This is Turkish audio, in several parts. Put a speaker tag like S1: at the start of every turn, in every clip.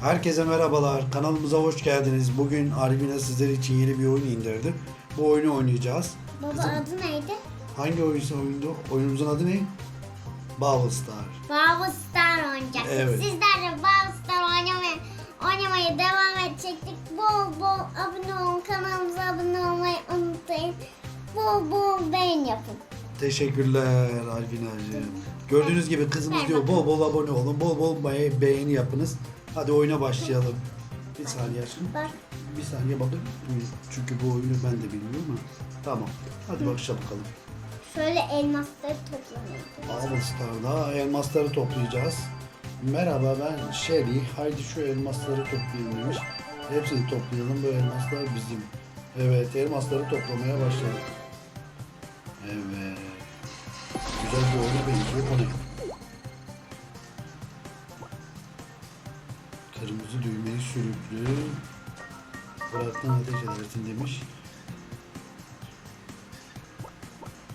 S1: Herkese merhabalar. Kanalımıza hoş geldiniz. Bugün Arvina sizler için yeni bir oyun indirdim. Bu oyunu oynayacağız.
S2: Baba
S1: Kızım,
S2: adı neydi?
S1: hangi oyun oyundu? Oyunumuzun adı ne? Brawl Star.
S2: Brawl Star oynayacağız.
S1: Evet.
S2: Sizler de Brawl Star oynamaya, oynamaya devam edecektik. Bol bol abone olun. Kanalımıza abone olmayı unutmayın. Bol bol beğen yapın.
S1: Teşekkürler Alvina'cığım. Gördüğünüz gibi kızımız diyor bol bol abone olun, bol bol be- beğeni yapınız. Hadi oyuna başlayalım. Bir saniye.
S2: Bak
S1: Bir saniye bakın. Çünkü bu oyunu ben de bilmiyorum ama. Tamam. Hadi başla bakalım.
S2: şöyle elmasları toplanıyor.
S1: Brawl Star'da elmasları toplayacağız. Merhaba ben Sherry. Haydi şu elmasları toplayalım demiş. Hepsini toplayalım. Bu elmaslar bizim. Evet elmasları toplamaya başladık. Evet. Güzel bir oyuna benziyor. Ne? Kırmızı düğmeyi sürüklü. Bıraktın ateş edersin demiş.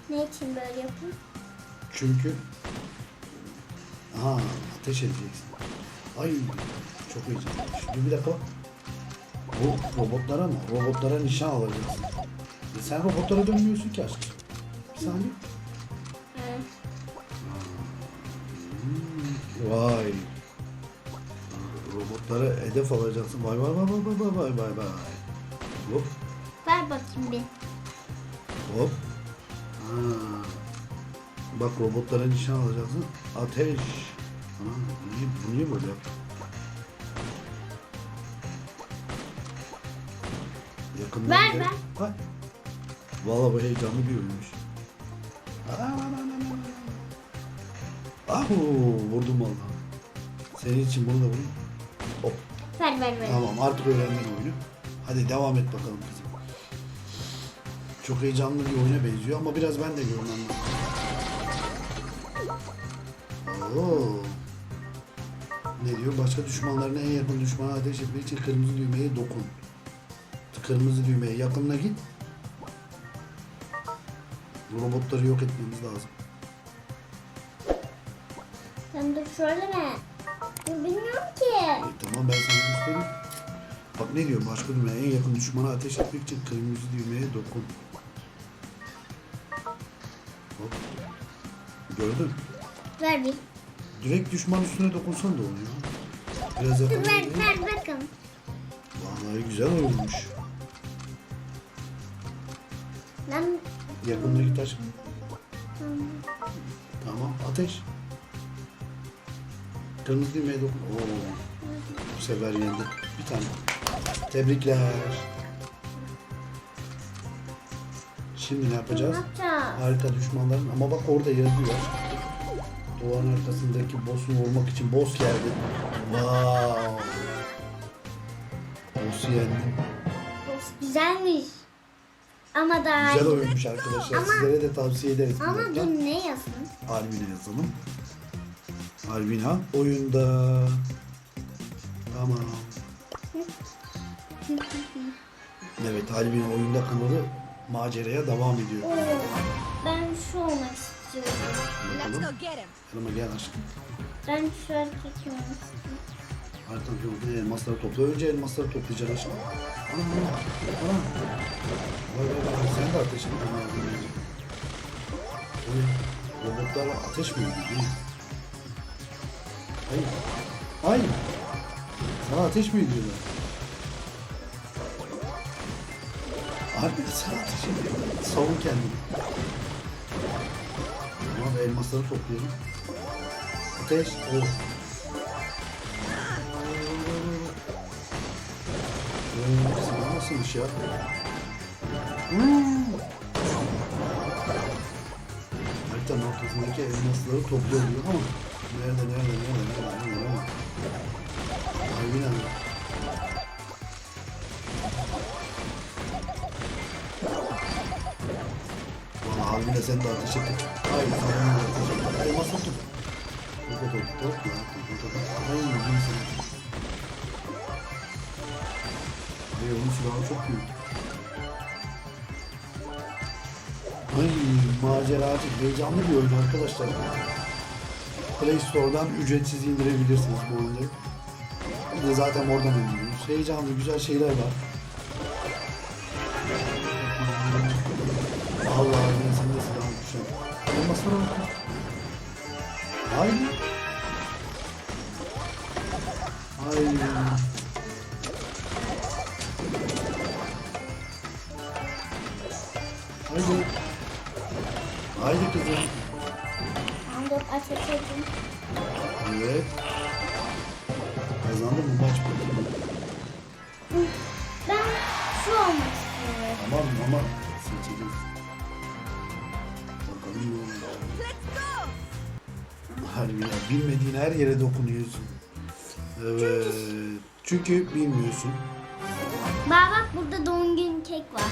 S2: Ne için böyle yapın?
S1: Çünkü Aha ateş edeceksin. Ay çok heyecanlı. Dur bir dakika. Bu robotlara mı? Robotlara nişan alacaksın. E sen robotlara dönmüyorsun ki aşkım. Bir saniye. Vay. Robotlara hedef alacaksın. Vay vay vay vay vay vay vay vay. Hop
S2: Ver bakayım bir.
S1: hop. Ha. Bak robotlara nişan alacaksın. Ateş. Ha, niye, bu niye böyle yaptın? Yakından
S2: Ver,
S1: gel.
S2: ver.
S1: Ay. Vallahi bu heyecanlı bir oyunmuş. Ahu vurdum vallahi. Senin için bunu da vurayım. Hop.
S2: Ver ver ver.
S1: Tamam artık öğrendin oyunu. Hadi devam et bakalım kızım. Çok heyecanlı bir oyuna benziyor ama biraz ben de görmem lazım. Oo. Ne diyor? Başka düşmanlarına en yakın düşmana ateş etmek için kırmızı düğmeye dokun. Kırmızı düğmeye yakınına git. Bu robotları yok etmemiz lazım.
S2: Dur şöyle mi? Ben bilmiyorum ki.
S1: E, tamam ben sana göstereyim. Bak ne diyor? Başka düğmeye en yakın düşmana ateş etmek için kırmızı düğmeye dokun. Hop. Gördün?
S2: Ver bir.
S1: Direkt düşman üstüne dokunsan da oluyor. Biraz
S2: Dur
S1: yakın.
S2: ver ver bakın.
S1: Vallahi güzel oyunmuş.
S2: Ben
S1: Yakındaki taş. Tamam ateş. Kırmızı düğmeye dokun. Oo. Bu sefer yendi. Bir tane. Tebrikler. Şimdi ne yapacağız? Harika düşmanların ama bak orada yazıyor. Duvarın arkasındaki boss'u vurmak için boss geldi. Wow. Boss'u yendim.
S2: Of, güzelmiş. Ama daha
S1: Güzel oyunmuş arkadaşlar.
S2: Ama-
S1: Sizlere de tavsiye ederiz.
S2: Ama dur ne yazın?
S1: Alvina yazalım. Alvina oyunda. Tamam. Evet Alvina oyunda kanalı maceraya devam ediyor.
S2: Oo, ben şu olmak istiyorum.
S3: Let's
S1: Bakalım.
S3: go get him.
S1: Yanıma gel aşkım.
S2: Ben şu erkek olmak istiyorum.
S1: Arkadan yolda elmasları topla. Önce elmasları toplayacaksın aşkım. Ana ana. Ana. Vay vay vay. Sen de ateş mi? Ana. Oy. Robotlarla ateş mi ediyor? Hayır. Hayır. Sana ateş mi ediyorlar? Harbi sana ateş ediyor. Savun kendini. Tamam elmasları toplayalım. Ateş. Oh. Ee, silah nasılmış ya? Hmm. Haritanın ortasındaki elmasları topluyor ama nerede nerede nerede nerede nerede nerede? Aynen. Valla harbine sen de ateş ettin. Hayır sen de ateş ettin. Elması tut. Topu top top ya. Ay yiyeyim seni. Ay onun silahı çok büyük. Ay maceracı, heyecanlı bir oyun arkadaşlar. Play Store'dan ücretsiz indirebilirsiniz bu oyunu. De zaten oradan oynuyoruz. Heyecanlı güzel şeyler var. Allah Allah sen silah düşen. Olmasına bak. Haydi. Haydi. Haydi. Haydi kızım.
S2: Açacağım.
S1: Evet. Kazandı mı maç bitti.
S2: Ben şu olmak istiyorum.
S1: Tamam ama seçelim. Bakalım ne olacak. Harbi ya bilmediğin her yere dokunuyorsun. Evet. Çünkü bilmiyorsun.
S2: Bak bak burada doğum günü kek var.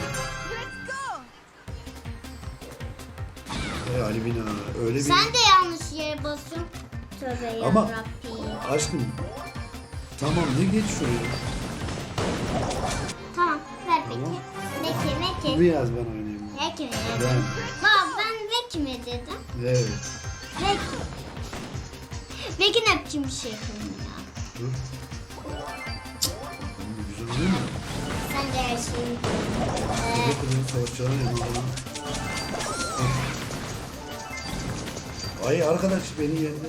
S1: Hey Alvina öyle bir...
S2: Sen de yanlış yere basıyorsun. Tövbe
S1: Ama-
S2: yarabbim.
S1: Aşkım. Tamam ne geç şuraya.
S2: Tamam ver peki.
S1: Tamam.
S2: Veki veki.
S1: Biraz ben oynayayım.
S2: Veki mi
S1: Ben.
S2: Bak ben veki mi dedim?
S1: Evet.
S2: Veki. Veki ne biçim bir şey yapayım ya?
S1: Dur. Güzel oluyor mu?
S2: Sen de her şeyi
S1: Ee. Kızım savaşçıların yanına. Ay arkadaş beni yendi.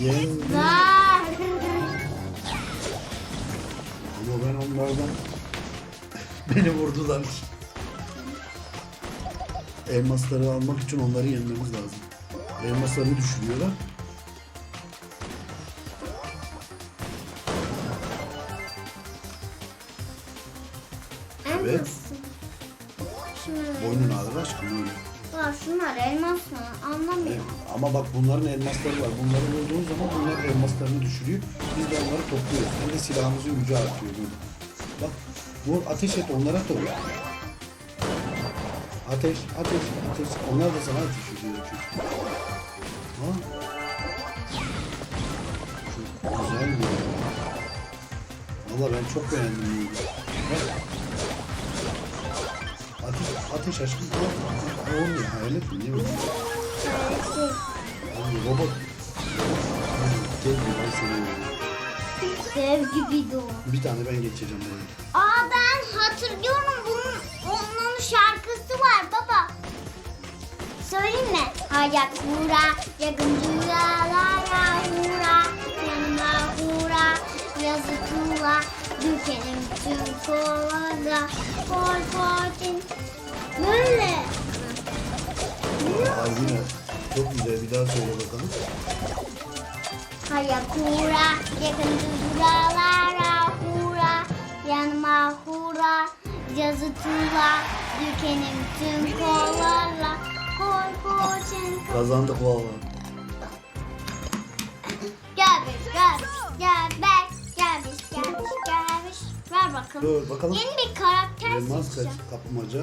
S1: Yendi.
S2: Var.
S1: Ama ben onlardan beni vurdular. Elmasları almak için onları yenmemiz lazım. Elmaslarını düşürüyorlar. Evet. Ama bak bunların elmasları var. Bunları vurduğun zaman bunlar elmaslarını düşürüyor. Biz de onları topluyoruz. Hem de silahımızın gücü artıyor. Böyle. Bak vur ateş et onlara top. Ateş, ateş, ateş. Onlar da sana ateş ediyor çünkü. Ha? Çok güzel bir Valla ben çok beğendim bunu. Ateş, ateş aşkım. Olmuyor. Hayalet mi? Abi robot. Gel ben seni.
S2: Dev gibi doğum.
S1: Bir tane ben geçeceğim buraya.
S2: Aa ben hatırlıyorum bunun onun şarkısı var baba. Söyleyeyim mi? Hayat hura, yakın dünyalara hura, yanıma hura, yazı tuğla, dökelim tüm kolada, kol. Böyle.
S1: Albina çok güzel bir daha söyle bakalım.
S2: Hayat hura, yakın dünyalara hura, yanıma hura, yazı tuğla, dökelim tüm kollarla, kol fortin.
S1: Kazandık valla.
S2: Gelmiş, gelmiş, gelmiş, gelmiş, gelmiş, gelmiş. Ver bakalım.
S1: Dur bakalım.
S2: Yeni bir karakter
S1: Elmas kaç
S2: seçeceğim.
S1: kapmaca.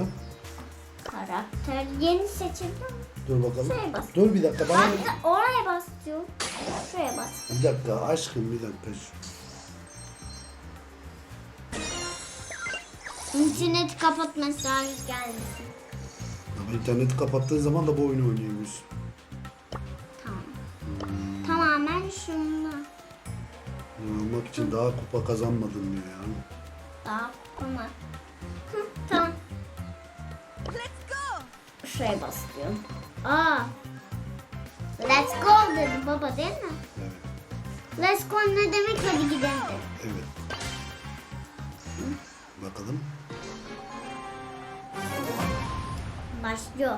S2: Karakter yeni seçildi mi?
S1: Dur bakalım.
S2: Şuraya bas.
S1: Dur bir dakika bana.
S2: Bak oraya bas diyor. Şuraya bas.
S1: Bir dakika aşkım bir dakika.
S2: İnterneti kapat mesaj gelmesin.
S1: Ama interneti kapattığın zaman da bu oyunu oynayamıyorsun.
S2: Tamam. Tamamen şunlar.
S1: Almak için daha kupa kazanmadım diyor ya.
S2: Daha bunlar. Hı, Şuraya bas diyor. Aa. Let's go dedi baba değil mi?
S1: Evet.
S2: Let's go ne demek hadi gidelim.
S1: Evet. Bakalım.
S2: Başlıyor.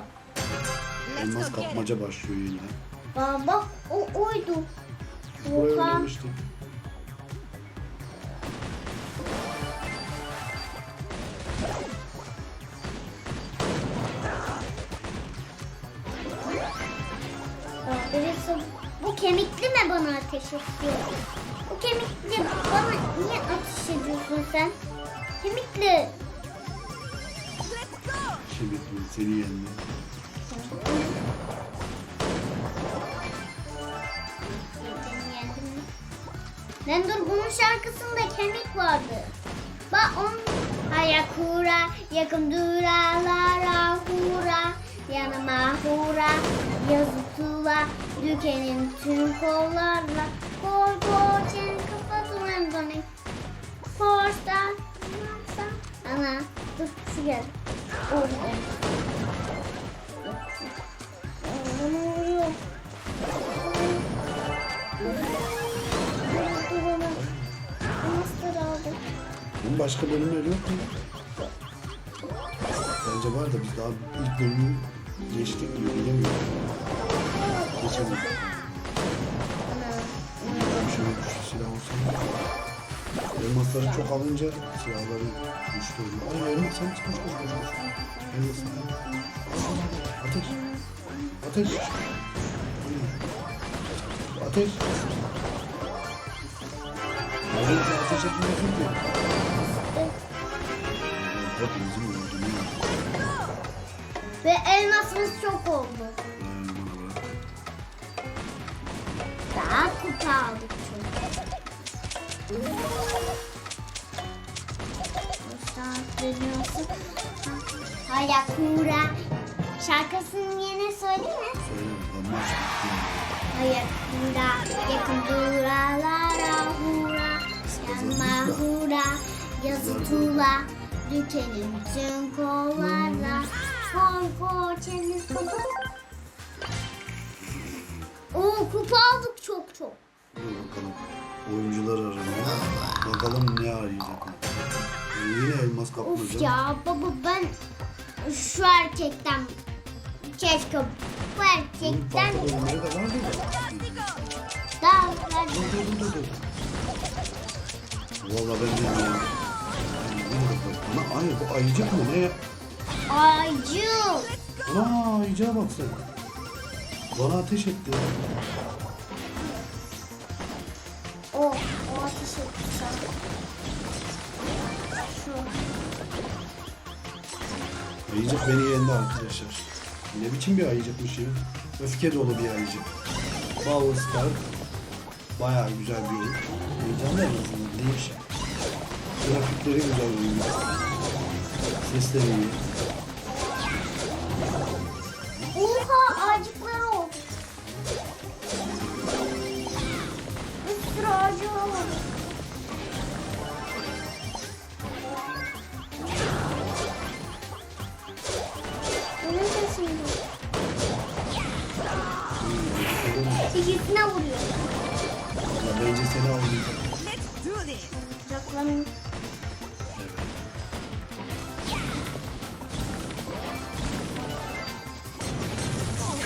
S1: Elmas kapmaca başlıyor yeniden.
S2: Aa, bak o oydu.
S1: Buraya
S2: Oha. Bana ateş ediyor? Bu kemikli bana niye ateş ediyorsun sen? Kemikli.
S1: Şimdi seni yendi.
S2: Lan dur bunun şarkısında kemik vardı. Bak on Hayakura yakın duralara hura yanıma hura yazıtıla dükenin tüm kollarla kol kol çen kafatın döne Forsta. Ana dur. Oh, oh. Master aldım.
S1: Bunun başka bölümleri yok mu? Bence var da biz daha ilk bölümü geçtik mi bilemiyorum. Olsa. Elmasları çok alınca silahları oluyor. Ay elmas sen koş koş koş koş. Elmas Ateş. Ateş. Ateş. Neden ateş etmiyorsun ki? Hepimizin öldüğünü
S2: Ve elmasımız çok oldu. Daha kupa aldık dönüyorsun. Hala kura. Şarkısını yine söyleyeyim mi?
S1: Söyle maç bitti.
S2: Hayır hura yakın duralara hura yanma hura yazı tula dükenin tüm kollarla son koçeniz kupa. Oo kupa aldık çok çok.
S1: Dur bakalım. Oyuncular aramaya. Bakalım ne arayacaklar. Ee, Yine elmas
S2: Of
S1: kapmaca.
S2: ya baba ben şu erkekten keşke bu erkekten daha.
S1: Valla ben de bilmiyorum. Ana ay bu ayıcık mı ne?
S2: Aycı.
S1: Ana ayıcığa bak sen. Bana ateş etti.
S2: O, o ateş sana. Şu.
S1: Ayıcık beni yendi arkadaşlar. Ne biçim bir ayıcıkmış ya. Öfke dolu bir ayıcık. Power Star. Bayağı güzel bir oyun. Heyecanlı en azından değil şey. Grafikleri güzel oyun. Sesleri iyi.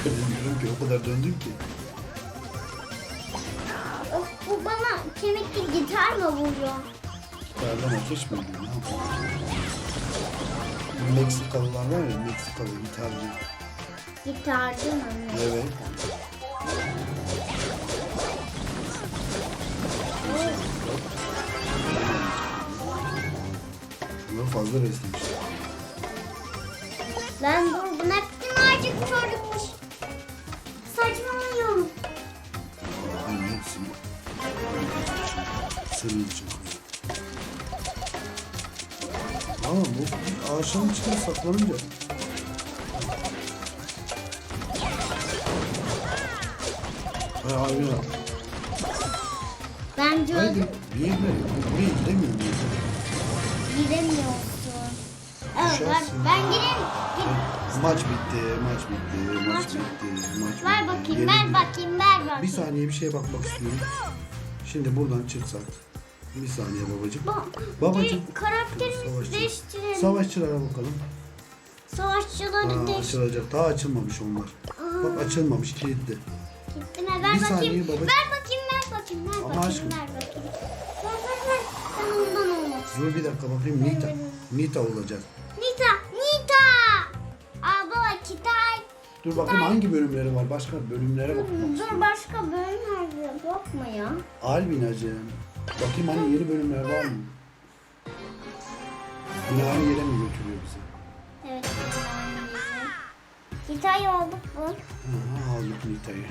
S1: Dönüyorum ki o kadar döndüm ki.
S2: Of, bu bana kemikli gitar mı vuruyor?
S1: Gitardan ateş mi ediyor? Ne yapıyor? Meksikalılar var ya Meksikalı gitarcı.
S2: Gitarcı mı?
S1: Evet. Bunları fazla beslemiş.
S2: Lan dur bu ne bütün
S1: İçin. Ama bu ağaçların içine saklanınca Hay hayır.
S2: Bence
S1: Haydi
S2: öyle
S1: bir yerine buraya gidemiyor muyum?
S2: giremiyorsun. Evet ben,
S1: Düşersin.
S2: ben gireyim. Gir.
S1: Maç bitti, maç bitti, maç
S2: Maç-
S1: bitti, maç
S2: Ver
S1: bitti.
S2: bakayım,
S1: Yeni
S2: ver bakayım, ver bakayım.
S1: Bir saniye bir şeye bakmak istiyorum. Şimdi buradan çıksak. Bir saniye babacığım.
S2: Ba
S1: Babacığım.
S2: de- karakteri
S1: Savaşçı.
S2: değiştirelim.
S1: Savaşçılara bakalım.
S2: Savaşçıları
S1: Aa,
S2: değiş.
S1: açılacak. Daha açılmamış onlar. Bak açılmamış kilitli.
S2: Gittiler. Ver
S1: Bir
S2: bakayım.
S1: saniye babacığım.
S2: Ver bakayım, ver bakayım, ver
S1: Ama
S2: bakayım,
S1: aşkım.
S2: ver bakayım. Ver, ver, ver. Sen ondan olmak
S1: Dur bir dakika bakayım. Nita. Nita olacak.
S2: Nita, Nita. Aa baba kitay.
S1: Dur bakayım hangi bölümleri var? Başka bölümlere
S2: Dur
S1: istiyorum.
S2: başka bölüm nerede? Bakma ya.
S1: Albinacığım. Bakayım hani yeni bölümler var mı? Yine aynı yere mi götürüyor bizi?
S2: Evet. Nitay olduk bu.
S1: Aha, aldık Nita'yı.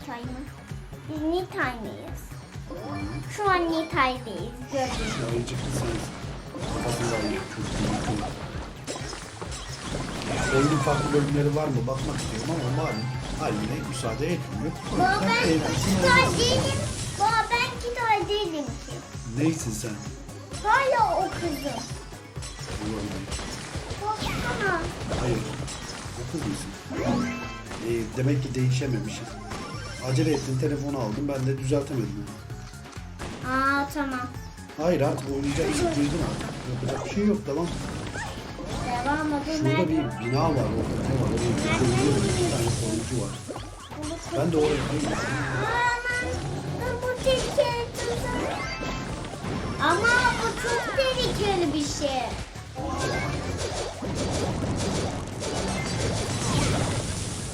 S2: Nitay mı? Biz Nitay mıyız? Şu an Nitay'dayız. Gördüğünüz
S1: Şu ayıcıklı sensin. Kafasında ayıcık çocuk. Oyunun farklı bölümleri var mı bakmak istiyorum ama malum haline müsaade etmiyor.
S2: Baba ben
S1: olmaz.
S2: değilim. Ben değilim ki.
S1: Neysin sen?
S2: Hala o kızım.
S1: Vallahi.
S2: Baksana.
S1: Hayır. O kız mısın? Ee, demek ki değişememişiz. Acele ettin telefonu aldım ben de düzeltemedim.
S2: Aa tamam.
S1: Hayır artık oynayacak bir duydun artık. Yapacak bir şey yok tamam.
S2: Devam edin.
S1: Şurada bir bina var orada ne var oraya bir koyuyor bir tane koyucu var. Ben de oraya koyuyorum.
S2: Aman bu tehlikeli tuzak. Ama bu çok tehlikeli bir şey.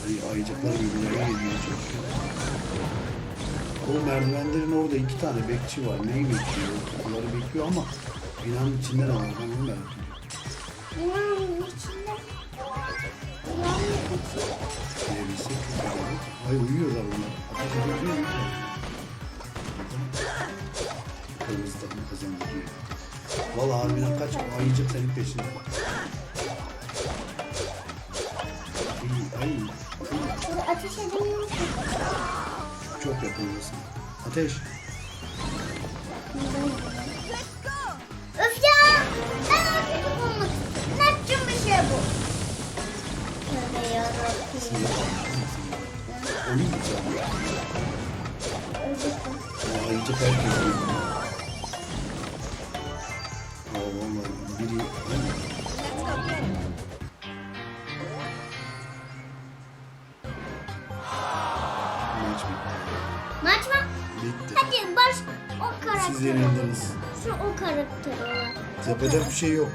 S1: Ay, ayıcıklar birbirlerine geliyor çok. O merdivenlerin orada iki tane bekçi var. Neyi bekliyor? Onları bekliyor ama binanın içinde ne var? Ben onu merak ediyorum.
S2: Binanın içinde. Binanın içinde.
S1: Bilebilsek çok güzel olur. Ay uyuyorlar onlar. Ateş ediyor Valla harbiden kaç ayıcık senin peşinde. Ay, ay,
S2: Burada ateş edemiyor musun?
S1: çok yakındasın. Ateş.
S2: Öf ya! Ben artık olmak Ne biçim bir şey bu? Tövbe yarabbim.
S1: Onu yiyeceğim.
S2: Öldürdüm.
S1: Ayıcık herkes yiyor. Maç
S2: mı?
S1: Bitti.
S2: Hadi baş o karakter.
S1: Siz yenildiniz.
S2: Şu o karakter olan.
S1: Yapacak bir şey yok.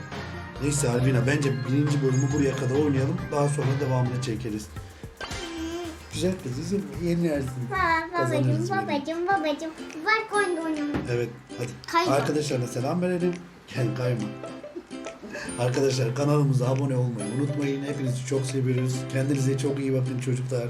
S1: Neyse Albina bence birinci bölümü buraya kadar oynayalım. Daha sonra devamını çekeriz. Güzel kız bizim yenersin.
S2: Ha, babacım,
S1: Kazanırız
S2: babacım, babacım. Var koyun oynamak.
S1: Evet hadi.
S2: Kayma.
S1: Arkadaşlarına selam verelim. Gel kayma. Arkadaşlar kanalımıza abone olmayı unutmayın. Hepinizi çok seviyoruz. Kendinize çok iyi bakın çocuklar.